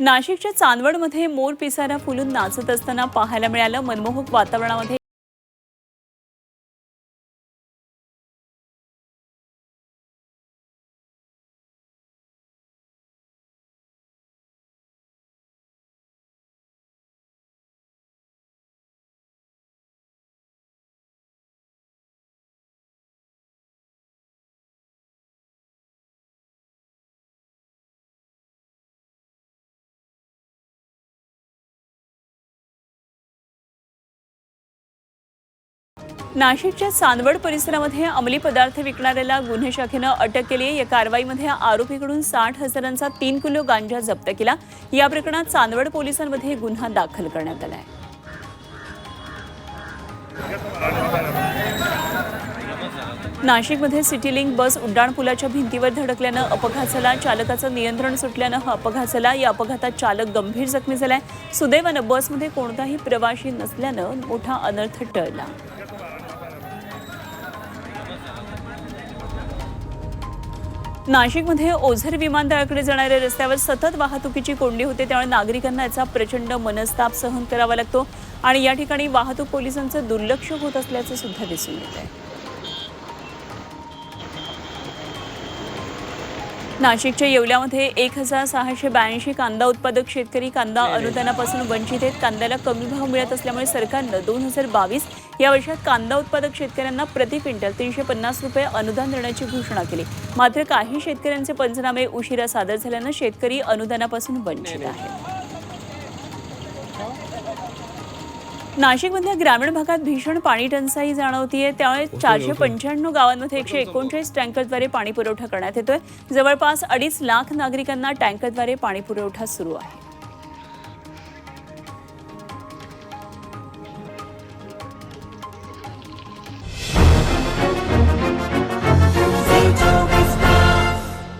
नाशिकच्या चांदवडमध्ये मोर पिसारा फुलून नाचत असताना पाहायला मिळालं मनमोहक वातावरणामध्ये नाशिकच्या चांदवड परिसरामध्ये अंमली पदार्थ विकणाऱ्याला गुन्हे शाखेनं अटक केली आहे. या कारवाईमध्ये आरोपीकडून साठ हजारांचा तीन किलो गांजा जप्त केला. या प्रकरणात चांदवड पोलिसांमध्ये गुन्हा दाखल करण्यात आला आहे. नाशिकमध्ये सिटी लिंक बस उड्डाणपुलाच्या भिंतीवर धडकल्यानं अपघात झाला. चालकाचं नियंत्रण सुटल्यानं हा अपघात झाला. या अपघातात चालक गंभीर जखमी झालाय. सुदैवानं बसमध्ये कोणताही प्रवाशी नसल्यानं मोठा अनर्थ टळला. नाशिकमध्ये ओझर विमानतळाकडे जाणाऱ्या रस्त्यावर सतत वाहतुकीची कोंडी होते त्यामुळे नागरिकांना याचा प्रचंड मनस्ताप सहन करावा लागतो. आणि या ठिकाणी वाहतूक पोलिसांचं दुर्लक्ष होत असल्याचं सुद्धा दिसून येत आहे नाशिकच्या येवल्यामध्ये एक हजार सहाशे ब्याऐंशी कांदा उत्पादक शेतकरी कांदा अनुदानापासून वंचित आहेत. कांद्याला कमी भाव मिळत असल्यामुळे सरकारनं दोन हजार बावीस या वर्षात कांदा उत्पादक शेतकऱ्यांना प्रति क्विंटल तीनशे पन्नास रुपये अनुदान देण्याची घोषणा केली. मात्र काही शेतकऱ्यांचे पंचनामे उशिरा सादर झाल्यानं शेतकरी अनुदानापासून वंचित आहेत. नाशिकमधल्या ग्रामीण भागात भीषण पाणी टंचाई जाणवतीये. त्यामुळे चारशे पंच्याण्णव गावांमध्ये एकशे एकोणचाळीस टँकरद्वारे पाणी पुरवठा करण्यात येतोय. जवळपास अडीच लाख नागरिकांना टँकरद्वारे पाणी पुरवठा सुरू आहे.